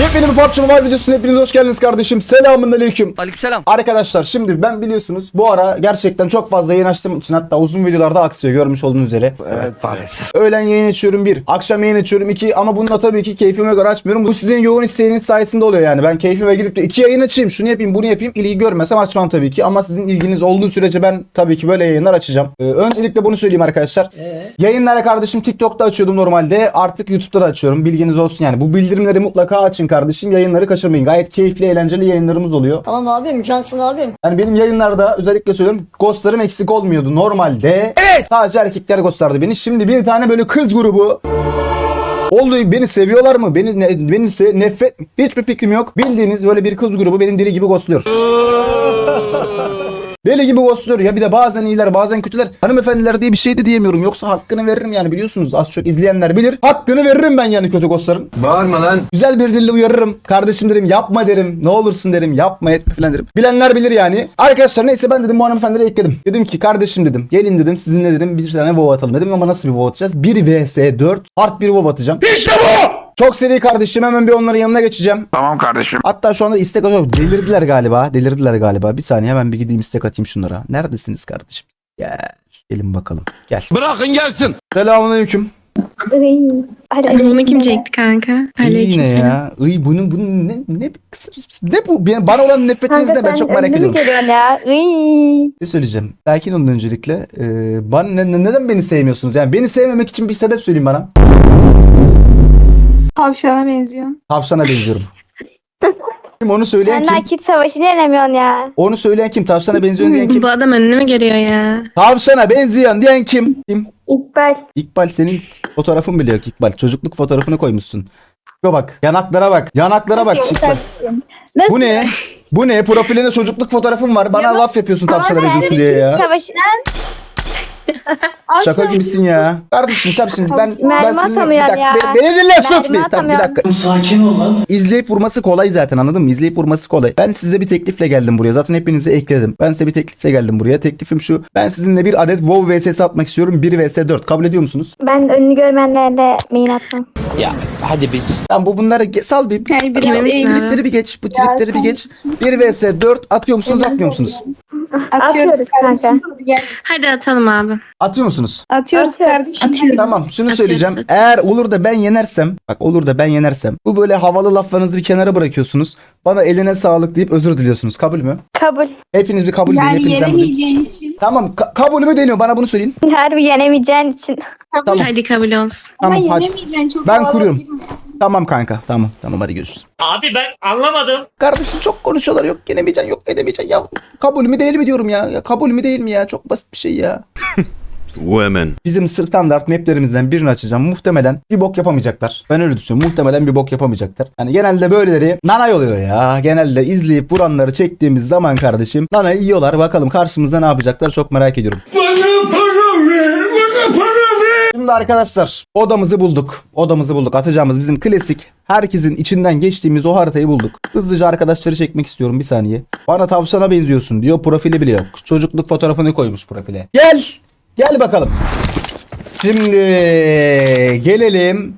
Yepyeni bir PUBG Mobile videosuna hepiniz hoş geldiniz kardeşim. Selamun aleyküm. Aleykümselam. Arkadaşlar şimdi ben biliyorsunuz bu ara gerçekten çok fazla yayın açtığım için hatta uzun videolarda aksıyor görmüş olduğunuz üzere. Evet maalesef. Öğlen yayın açıyorum bir, akşam yayın açıyorum iki ama bununla tabii ki keyfime göre açmıyorum. Bu sizin yoğun isteğiniz sayesinde oluyor yani. Ben keyfime gidip de iki yayın açayım, şunu yapayım, bunu yapayım. İlgi görmesem açmam tabii ki ama sizin ilginiz olduğu sürece ben tabii ki böyle yayınlar açacağım. Ee, öncelikle bunu söyleyeyim arkadaşlar. Yayınlara kardeşim TikTok'ta açıyordum normalde. Artık YouTube'da da açıyorum. Bilginiz olsun yani. Bu bildirimleri mutlaka açın kardeşim. Yayınları kaçırmayın. Gayet keyifli, eğlenceli yayınlarımız oluyor. Tamam abim, cansın abim. Yani benim yayınlarda özellikle söylüyorum ghostlarım eksik olmuyordu normalde. Evet. Sadece erkekler ghostlardı beni. Şimdi bir tane böyle kız grubu oldu. Beni seviyorlar mı? Beni ne, beni se- nefret hiçbir fikrim yok. Bildiğiniz böyle bir kız grubu benim deli gibi ghostluyor. Deli gibi ghostluyor ya bir de bazen iyiler bazen kötüler. Hanımefendiler diye bir şey de diyemiyorum. Yoksa hakkını veririm yani biliyorsunuz az çok izleyenler bilir. Hakkını veririm ben yani kötü ghostların. Bağırma lan. Güzel bir dille uyarırım. Kardeşim derim yapma derim. Ne olursun derim. Yapma etme falan derim. Bilenler bilir yani. Arkadaşlar neyse ben dedim bu hanımefendileri ekledim. Dedim ki kardeşim dedim. Gelin dedim sizinle dedim bir tane WoW atalım dedim ama nasıl bir WoW atacağız? 1 vs 4 hard bir WoW atacağım. İşte bu! Çok seri kardeşim hemen bir onların yanına geçeceğim. Tamam kardeşim. Hatta şu anda istek atıyor. Delirdiler galiba. Delirdiler galiba. Bir saniye hemen bir gideyim istek atayım şunlara. Neredesiniz kardeşim? Gel. Gelin bakalım. Gel. Bırakın gelsin. Selamünaleyküm. Hadi bunu kim çekti kanka? İyi yine ya. Iy bunun bunun ne ne ne bu? Ben- Bana olan nefretiniz ne ben çok merak ediyorum. görüyorsun ya? Iy. Ne söyleyeceğim? Sakin olun öncelikle. Ee, bana, ne- ne- neden beni sevmiyorsunuz? Yani beni sevmemek için bir sebep söyleyin bana. Tavşana benziyor. Tavşana benziyorum. Kim onu söyleyen Sen kim? nakit savaşını yenemiyorsun ya. Onu söyleyen kim? Tavşana benziyorsun diyen kim? Bu adam önüne mi geliyor ya? Tavşana benziyorsun diyen kim? Kim? İkbal. İkbal senin fotoğrafın bile yok İkbal. Çocukluk fotoğrafını koymuşsun. Şuna bak. Yanaklara bak. Yanaklara bak İkbal. Nasıl? Bu ne? Bu ne? Profilinde çocukluk fotoğrafın var. Bana laf yapıyorsun tavşana benziyorsun diye ya. Savaşını Şaka gibisin ya. Kardeşim sen şimdi ben ben sizinle bir atamıyorsun dakika ya. beni, beni dinle sus Mermi bir tamam bir dakika. Sakin ol lan. İzleyip vurması kolay zaten anladın mı? İzleyip vurması kolay. Ben size bir teklifle geldim buraya. Zaten hepinizi ekledim. Ben size bir teklifle geldim buraya. Teklifim şu. Ben sizinle bir adet WoW vs atmak istiyorum. 1 vs 4. Kabul ediyor musunuz? ben önünü görmeyenlerle main atmam. Ya hadi biz. Tamam bu bunları ge- sal bir. Yani bir Sal, şey şey bu tripleri bir geç. Bu tripleri bir geç. 1 vs 4 atıyor musunuz atmıyor musunuz? Atıyoruz Atıyoruz kardeşim. Gel. Hadi atalım abi. Atıyor musunuz? Atıyoruz kardeşim. Tamam şunu Atıyoruz, söyleyeceğim. atıyoruz. Eğer olur da ben yenersem bak olur da ben yenersem bu böyle havalı laflarınızı bir kenara bırakıyorsunuz. Bana eline sağlık deyip özür diliyorsunuz. Kabul mü? Kabul. Hepiniz bir kabul deyin. Yani Hepinizden bulayım. yenemeyeceğin için. Tamam ka- kabul mü deniyor? Bana bunu söyleyin. Harbi yenemeyeceğin için. Tamam. Hadi kabul olsun. Tamam Ama hadi. yenemeyeceğin çok Ben havalı kuruyorum. değil mi? Tamam kanka. Tamam. Tamam hadi görüşürüz. Abi ben anlamadım. Kardeşim çok konuşuyorlar. Yok yenemeyeceksin. Yok edemeyeceksin. Ya kabul mü değil mi diyorum ya. ya. Kabul mü değil mi ya? Çok basit bir şey ya. Women. Bizim standart maplerimizden birini açacağım. Muhtemelen bir bok yapamayacaklar. Ben öyle düşünüyorum. Muhtemelen bir bok yapamayacaklar. Yani genelde böyleleri nanay oluyor ya. Genelde izleyip vuranları çektiğimiz zaman kardeşim nanayı yiyorlar. Bakalım karşımızda ne yapacaklar çok merak ediyorum. Şimdi arkadaşlar odamızı bulduk. Odamızı bulduk. Atacağımız bizim klasik herkesin içinden geçtiğimiz o haritayı bulduk. Hızlıca arkadaşları çekmek istiyorum bir saniye. Bana tavşana benziyorsun diyor. Profili bile yok. Çocukluk fotoğrafını koymuş profile. Gel. Gel bakalım. Şimdi gelelim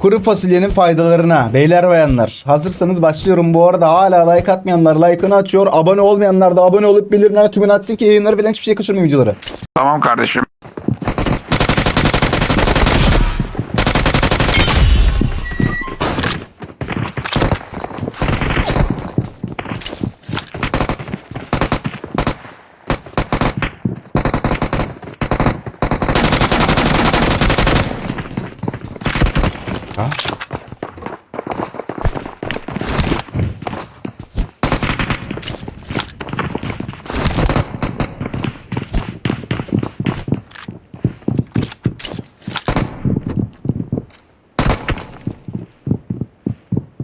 kuru fasulyenin faydalarına. Beyler bayanlar hazırsanız başlıyorum. Bu arada hala like atmayanlar like'ını açıyor. Abone olmayanlar da abone olup bildirimler tümünü açsın ki yayınları falan hiçbir şey kaçırmayın videoları. Tamam kardeşim. Ha?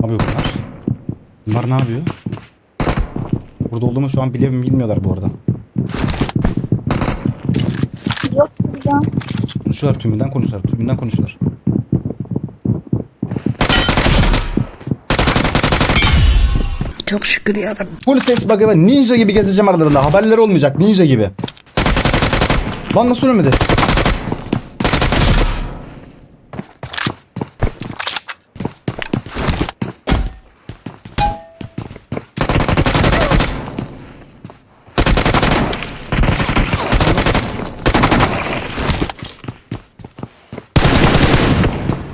Ne yapıyor bunlar? Bunlar ne yapıyor? Burada olduğumu şu an bile bilmiyorlar bu arada. Konuşuyorlar tümünden konuşuyorlar. Tümünden konuşuyorlar. Çok şükür yarabbim. Full ses ve ninja gibi gezeceğim aralarında. Haberleri olmayacak ninja gibi. Lan nasıl ölmedi?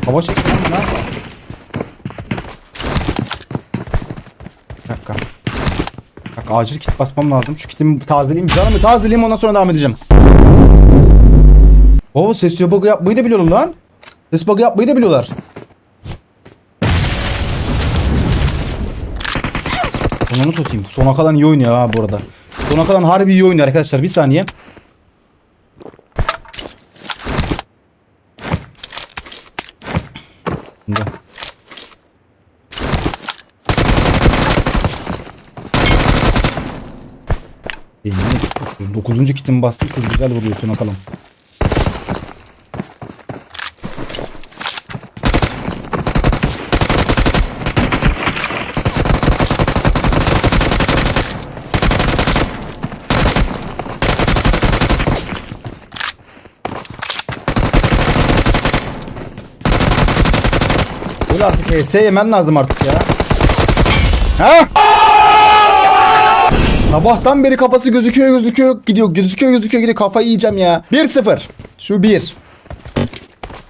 Hava çekti lan lan. Bir dakika. Acil kit basmam lazım. Şu kitimi tazeleyeyim. Canımı tazeleyeyim ondan sonra devam edeceğim. Oo ses bug'ı yapmayı da biliyorlar lan. Ses bug'ı yapmayı da biliyorlar. Onu satayım. Sona kalan iyi oynuyor ha bu arada. Sona kalan harbi iyi oynuyor arkadaşlar. Bir saniye. Şimdi. Elini- Dokuzuncu kitimi bastım. Kız güzel vuruyor sona artık ES yemen lazım artık ya. Ha? Sabahtan beri kafası gözüküyor gözüküyor gidiyor gözüküyor gözüküyor gidiyor kafayı yiyeceğim ya. 1-0. Şu 1.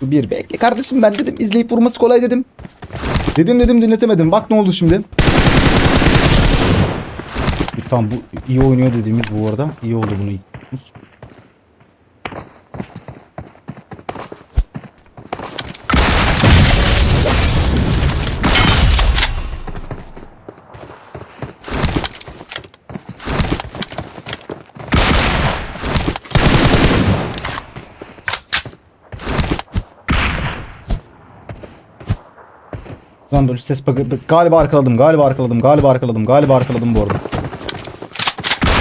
Şu 1. Bekle kardeşim ben dedim izleyip vurması kolay dedim. Dedim dedim dinletemedim. Bak ne oldu şimdi. Tamam bu iyi oynuyor dediğimiz bu arada. İyi oldu bunu Lan dur ses bak galiba arkaladım galiba arkaladım galiba arkaladım galiba arkaladım bu arada.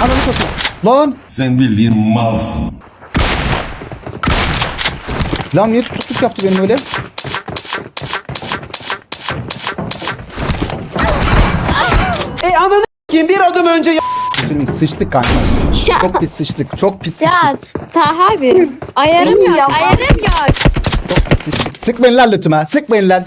Ananı satayım. Lan Sen bildiğin malsın. lan niye tutukluk yaptı benim öyle? Kim bir adım önce Senin sıçtık kanka. Ya, Çok pis sıçtık. Çok pis ya sıçtık. Taha abi. Ayarım yok. Ayarım yok. Çok pis sıçtık. Sıkmayın lan lütfen. Sıkmayın lan.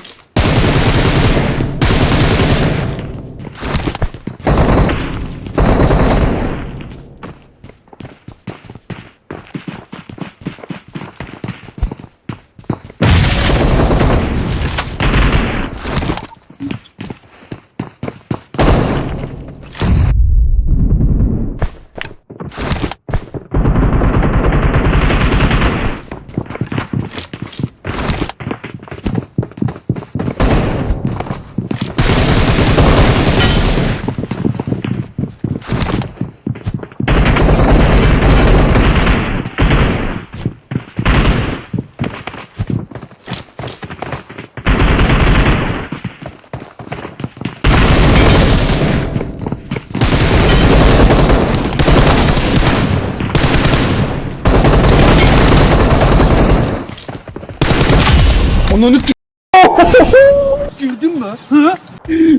Onu Güldün mü? Hı?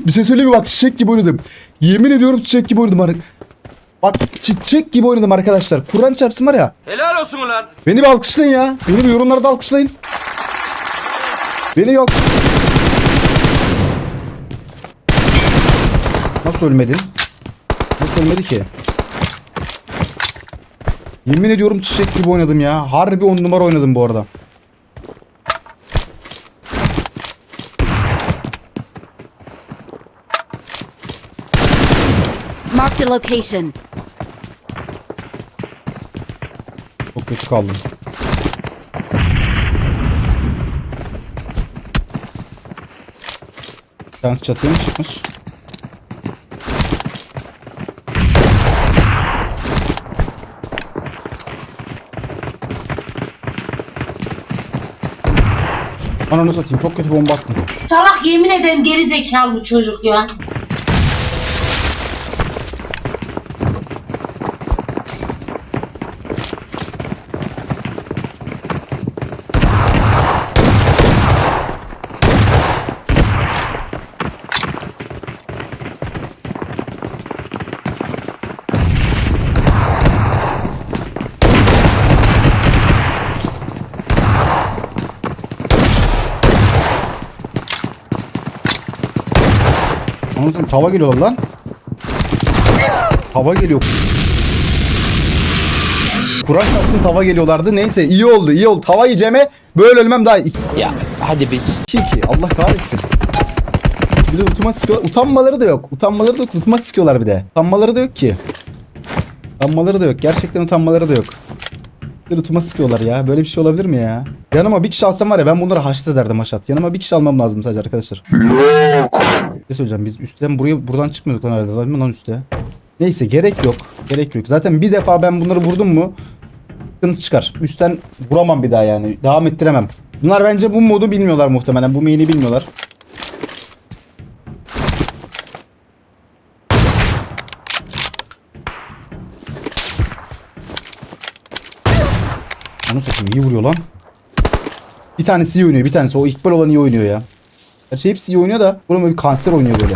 Bir şey söyleyeyim mi? Bak çiçek gibi oynadım. Yemin ediyorum çiçek gibi oynadım. ar- Bak çiçek gibi oynadım arkadaşlar. Kur'an çarpsın var ya. Helal olsun ulan. Beni bir alkışlayın ya. Beni bir yorumlarda alkışlayın. Beni yok. Nasıl ölmedin? Nasıl ölmedi ki? Yemin ediyorum çiçek gibi oynadım ya. Harbi on numara oynadım bu arada. Marked a location. Çok kötü kaldım. Bir tanesi çatıya mı çıkmış? Ananı satayım çok kötü bomba attım. Salak yemin ederim geri zekalı bu çocuk ya. Satayım tava geliyor lan. Tava geliyor. Kur'an çarpsın tava geliyorlardı. Neyse iyi oldu iyi oldu. Tava yiyeceğime böyle ölmem daha iyi. Ya Hadi biz. 2 2 Allah kahretsin. Bir de utuma sıkıyorlar. Utanmaları da yok. Utanmaları da yok. Utuma sıkıyorlar bir de. Utanmaları da yok ki. Utanmaları da yok. Gerçekten utanmaları da yok. Bir de utuma sıkıyorlar ya. Böyle bir şey olabilir mi ya? Yanıma bir kişi alsam var ya ben bunları haşt ederdim haşat. Yanıma bir kişi almam lazım sadece arkadaşlar. Yok. Ne söyleyeceğim biz üstten buraya buradan çıkmıyorduk lan herhalde. Lan üstte. Neyse gerek yok. Gerek yok. Zaten bir defa ben bunları vurdum mu sıkıntı çıkar. Üstten vuramam bir daha yani. Devam ettiremem. Bunlar bence bu modu bilmiyorlar muhtemelen. Bu main'i bilmiyorlar. Onu satayım iyi vuruyor lan. Bir tanesi iyi oynuyor bir tanesi. O İkbal olan iyi oynuyor ya. Gerçi hepsi iyi oynuyor da böyle bir kanser oynuyor böyle.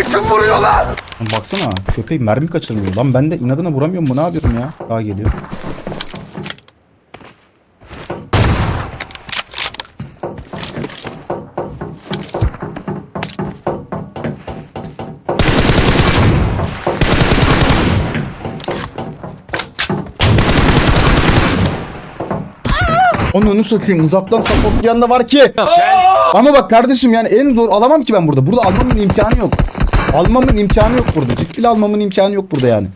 Biçim vuruyorlar. Lan baksana köpek mermi kaçırmıyor. Lan ben de inadına vuramıyorum mu ne yapıyorum ya? Daha geliyor. Onu satayım uzaktan support yanında var ki. Ama bak kardeşim yani en zor alamam ki ben burada. Burada almamın imkanı yok. Almamın imkanı yok burada. Ciddi almamın imkanı yok burada yani.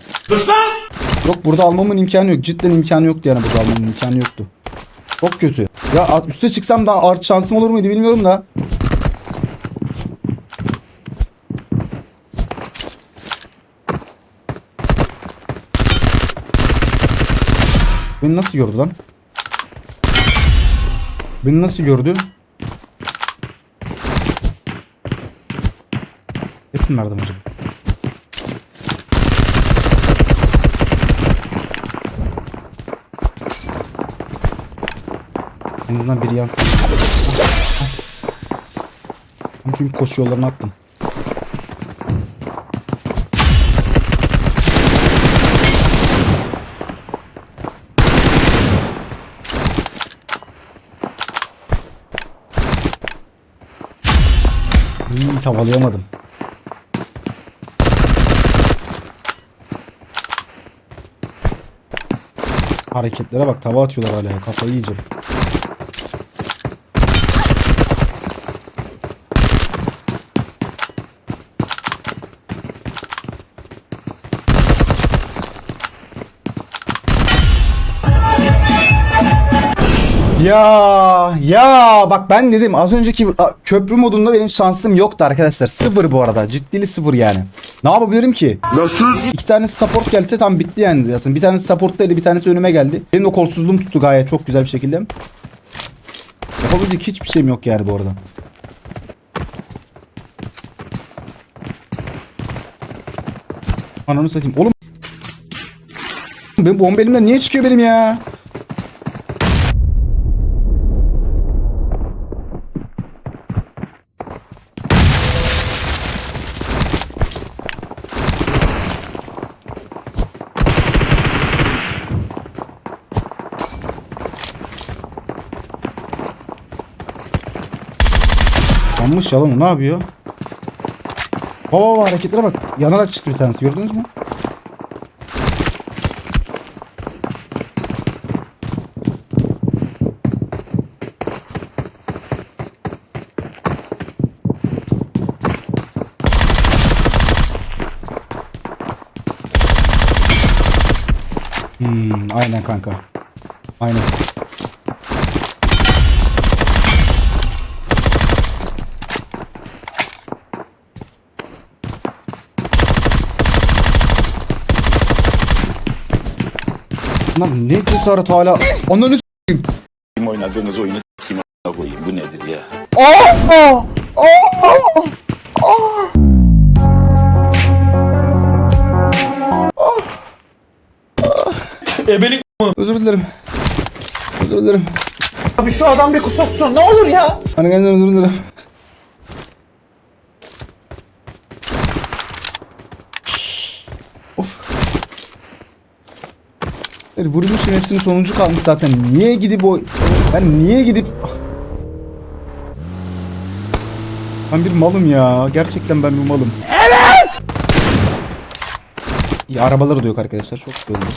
Yok burada almamın imkanı yok. Cidden imkanı yoktu yani burada almamın imkanı yoktu. Çok kötü. Ya üste çıksam daha art şansım olur muydu bilmiyorum da. Beni nasıl gördü lan? Beni nasıl gördü? Kesin verdim acaba. En azından biri yansın. Çünkü koşu yollarını attım. Tavalayamadım. Hareketlere bak tava atıyorlar hala kafayı yiyeceğim. Ya ya bak ben dedim az önceki köprü modunda benim şansım yoktu arkadaşlar. Sıfır bu arada. Ciddili sıfır yani. Ne yapabilirim ki? Nasıl? İki tanesi support gelse tam bitti yani zaten. Bir tanesi supporttaydı bir tanesi önüme geldi. Benim de kolsuzluğum tuttu gayet çok güzel bir şekilde. Yapabilecek hiçbir şeyim yok yani bu arada. Ananı satayım. Oğlum. Benim bomba elimden niye çıkıyor benim ya? Yanmış yalan ne yapıyor? Baba baba hareketlere bak. Yanarak çıktı bir tanesi gördünüz mü? Hmm, aynen kanka. Aynen. Lan ne cesaret hala. Ananı s**eyim. Kim oynadığınız oyunu a**ına koyayım bu nedir ya? Aa! Aa! Aa! Ebelik Özür dilerim. Özür dilerim. Abi şu adam bir kusoksun ne olur ya. Hani özür dilerim. Yani vurmuşum hepsinin sonuncu kalmış zaten. Niye gidip o... Ben niye gidip... Ben bir malım ya. Gerçekten ben bir malım. Evet! İyi arabaları da yok arkadaşlar. Çok güzel. oldu.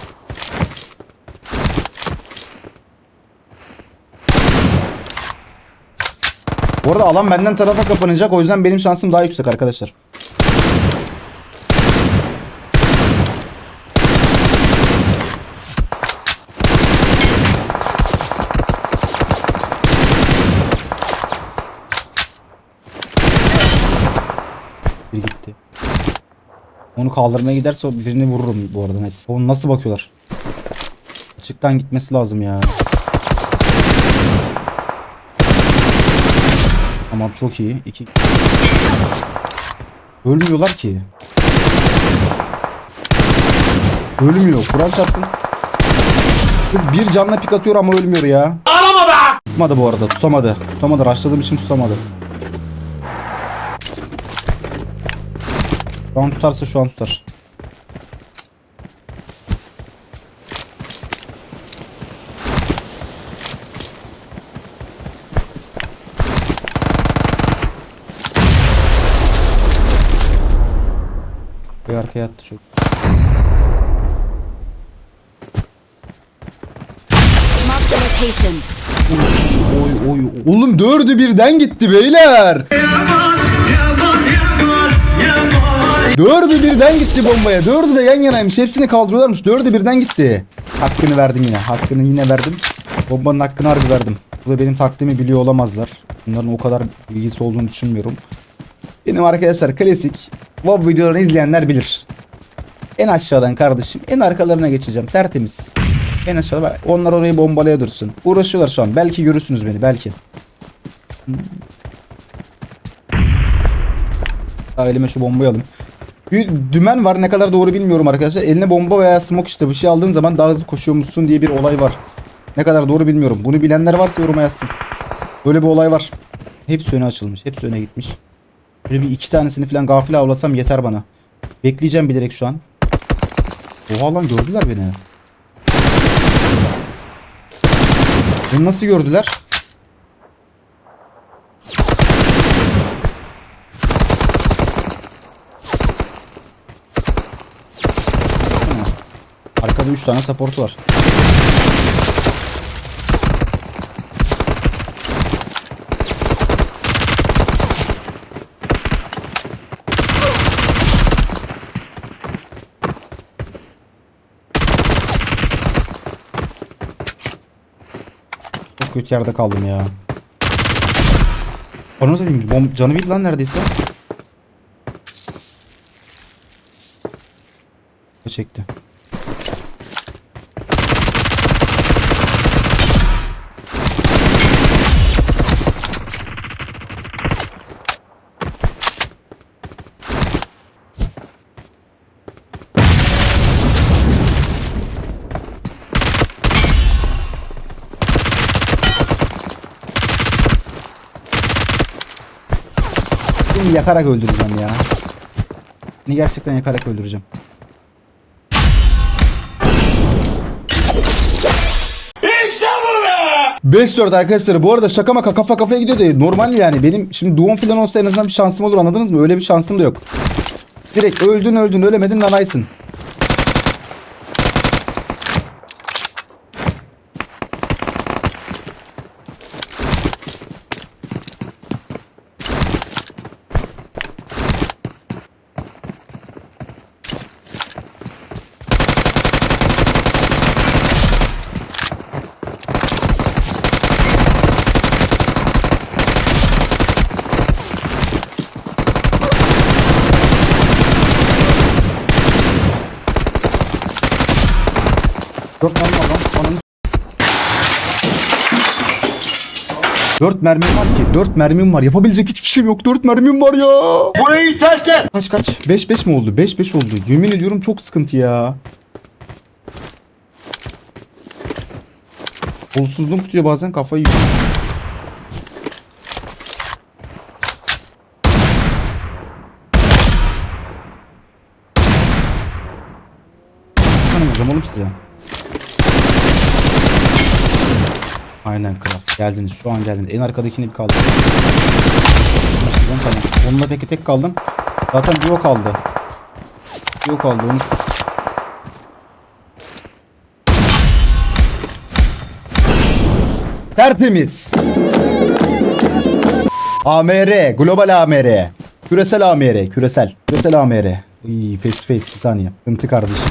Bu arada alan benden tarafa kapanacak. O yüzden benim şansım daha yüksek arkadaşlar. Bir gitti. Onu kaldırmaya giderse birini vururum bu arada net. Onu nasıl bakıyorlar? Açıktan gitmesi lazım ya. Tamam çok iyi. İki. Ölmüyorlar ki. Ölmüyor. Kur'an çarpsın. Kız bir canla pik atıyor ama ölmüyor ya. Ağlama be! Tutmadı bu arada. Tutamadı. Tutamadı. Raşladığım için tutamadı. Şu an tutarsa şu an tutar. Bir arkaya attı çok. Location. Oy oy. Oğlum dördü birden gitti beyler. Dördü birden gitti bombaya. Dördü de yan yanaymış. Hepsini kaldırıyorlarmış. Dördü birden gitti. Hakkını verdim yine. Hakkını yine verdim. Bombanın hakkını harbi verdim. Bu da benim taktiğimi biliyor olamazlar. Bunların o kadar bilgisi olduğunu düşünmüyorum. Benim arkadaşlar klasik WoW videolarını izleyenler bilir. En aşağıdan kardeşim en arkalarına geçeceğim tertemiz. En aşağıda bak onlar orayı bombalaya dursun. Uğraşıyorlar şu an. Belki görürsünüz beni belki. Daha elime şu bombayı alayım. Bir dümen var ne kadar doğru bilmiyorum arkadaşlar. Eline bomba veya smoke işte bir şey aldığın zaman daha hızlı koşuyormuşsun diye bir olay var. Ne kadar doğru bilmiyorum. Bunu bilenler varsa yoruma yazsın. Böyle bir olay var. Hepsi öne açılmış. Hepsi öne gitmiş. Böyle bir iki tanesini falan gafile avlasam yeter bana. Bekleyeceğim bilerek şu an. Oha lan gördüler beni. Beni nasıl gördüler? Arkada 3 tane support var. Çok kötü yerde kaldım ya. Onu dedim bom canı bir lan neredeyse. Çekti. Yakarak öldüreceğim ya. Seni gerçekten yakarak öldüreceğim. İşte bu be! 5-4 arkadaşlar bu arada şaka maka kafa kafaya gidiyor da normal yani benim şimdi Doğum falan olsa en azından bir şansım olur anladınız mı? Öyle bir şansım da yok. Direkt öldün öldün ölemedin nanaysın. Dört mermi var lan. Ananı- Dört mermim var ki. Dört mermim var. Yapabilecek hiçbir şeyim yok. Dört mermim var ya. Burayı terk et! Kaç kaç? 5 5 mi oldu? 5 5 oldu. Yemin ediyorum çok sıkıntı ya. Kolsuzluğum tutuyor bazen kafayı yiyor. Hanım hocam oğlum size. Aynen kral. Geldiniz. Şu an geldiniz. En arkadakini bir kaldı. Tamam. Onunla teki tek kaldım. Zaten bir o kaldı. Bir o kaldı. Onu... Tertemiz. AMR. Global AMR. Küresel AMR. Küresel. Küresel AMR. İyi face to face bir saniye. Sıkıntı kardeşim.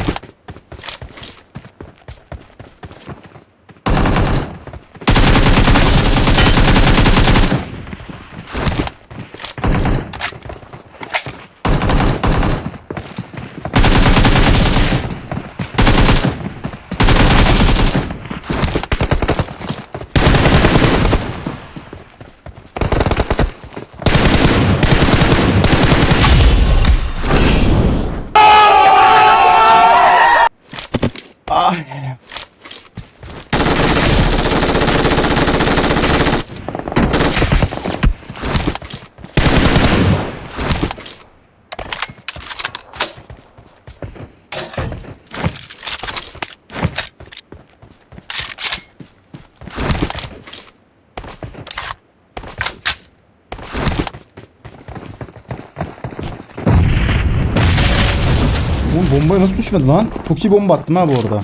Bombaya nasıl düşmedi lan? Çok iyi bomba attım ha bu arada.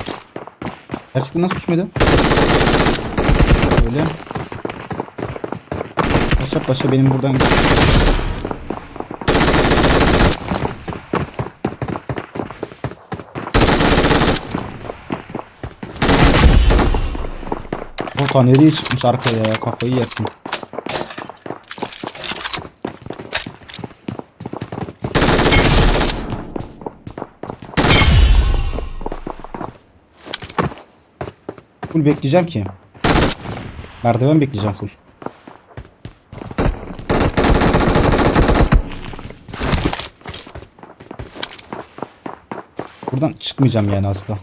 Gerçekten nasıl düşmedi? Öyle. Paşa paşa benim buradan... Ota nereye çıkmış arkaya ya kafayı yersin. Full bekleyeceğim ki. Merdiven bekleyeceğim full. Buradan çıkmayacağım yani asla.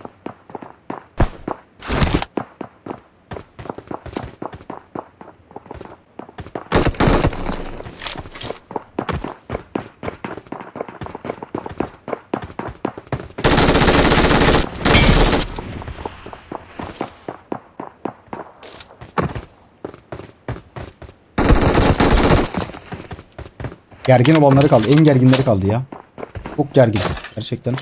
Gergin olanları kaldı. En gerginleri kaldı ya. Çok gergin. Gerçekten.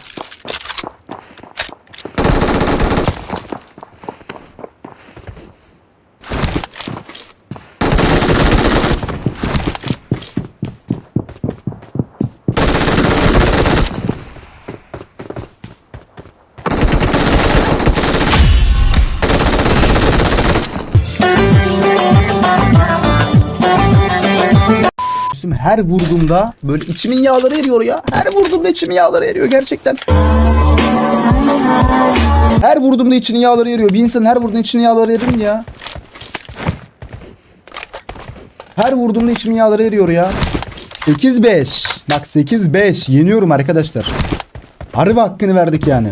Her vurduğumda böyle içimin yağları eriyor ya. Her vurduğumda içimin yağları eriyor gerçekten. Her vurduğumda içinin yağları eriyor. Bir insanın her vurduğunda içinin yağları erir mi ya? Her vurduğumda içimin yağları eriyor ya. 8-5. Bak 8-5. Yeniyorum arkadaşlar. Harbi hakkını verdik yani.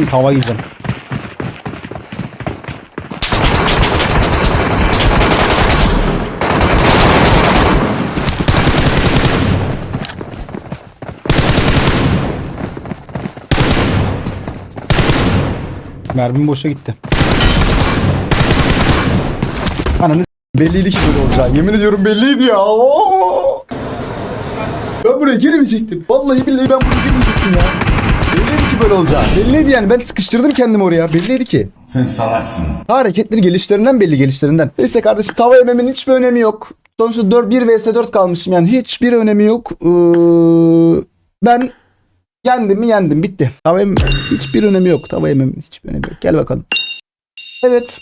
Şimdi tava yiyeceğim. Mermim boşa gitti. Ananı belliydi ki böyle olacağı. Yemin ediyorum belliydi ya. Oo! Ben buraya girmeyecektim. Vallahi billahi ben buraya girmeyecektim ya. Ki böyle olacağı. Belliydi yani. Ben sıkıştırdım kendimi oraya. Belliydi ki. Sen salaksın. Hareketleri gelişlerinden belli gelişlerinden. Neyse kardeşim tava yememin hiçbir önemi yok. Sonuçta 4, 1 vs 4 kalmışım yani hiçbir önemi yok. Ee, ben yendim mi yendim bitti. Tava yemem hiçbir önemi yok. Tava yemem hiçbir önemi yok. Gel bakalım. Evet.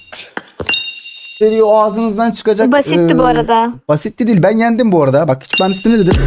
Seri o ağzınızdan çıkacak. Basitti bu ee, arada. Basitti değil ben yendim bu arada. Bak hiç ben size ne dedim?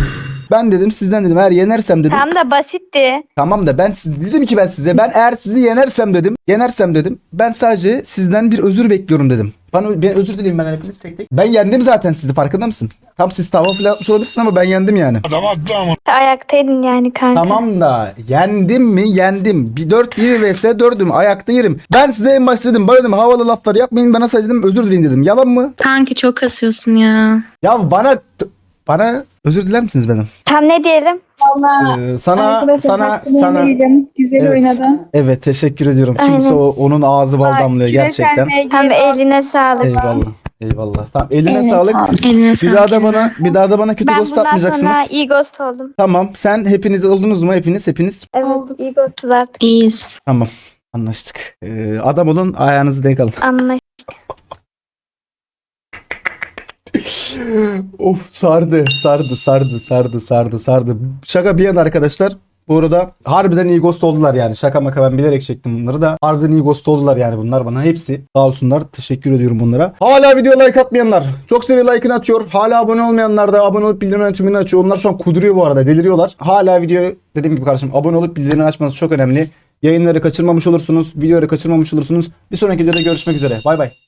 Ben dedim sizden dedim eğer yenersem dedim. Tam da basitti. Tamam da ben siz, dedim ki ben size ben eğer sizi yenersem dedim. Yenersem dedim. Ben sadece sizden bir özür bekliyorum dedim. Bana ben özür dileyim ben hepiniz tek tek. Ben yendim zaten sizi farkında mısın? Tam siz tava falan atmış olabilirsin ama ben yendim yani. Adam haklı ama. Ayaktaydın yani kanka. Tamam da yendim mi yendim. Bir 4 1 vs 4'üm ayakta yerim. Ben size en başta dedim bana dedim havalı laflar yapmayın bana sadece dedim özür dileyin dedim. Yalan mı? Kanki çok kasıyorsun ya. Ya bana t- Bana özür diler misiniz benim? Tam ne diyelim? Valla Ee, sana arkadaşlar sana hakkını sana yemeyelim. Güzel Evet. oynadı. evet teşekkür ediyorum. Aynen. Kimse o, onun ağzı bal damlıyor Küre gerçekten. sermeye Tam eline sağlık. Eyvallah. Eyvallah. Tamam eline Eline sağlık. sağlık. Eline Bir daha da bana bir daha da bana kötü Ben ghost bundan sonra atmayacaksınız. iyi ghost oldum. Tamam. Sen hepiniz oldunuz mu? Hepiniz hepiniz. Evet Olduk. iyi ghostuz artık. İyiyiz. Tamam. Anlaştık. Ee, adam olun ayağınızı denk alın. Anlaş. Of sardı, sardı, sardı, sardı, sardı, sardı. Şaka bir yana arkadaşlar. Bu arada harbiden iyi ghost oldular yani. Şaka maka ben bilerek çektim bunları da. Harbiden iyi ghost oldular yani bunlar bana. Hepsi sağ olsunlar. Teşekkür ediyorum bunlara. Hala video like atmayanlar. Çok seri like'ını atıyor. Hala abone olmayanlar da abone olup bildirimleri tümünü açıyor. Onlar şu an kuduruyor bu arada. Deliriyorlar. Hala video dediğim gibi kardeşim abone olup bildirimleri açmanız çok önemli. Yayınları kaçırmamış olursunuz. Videoları kaçırmamış olursunuz. Bir sonraki videoda görüşmek üzere. Bay bay.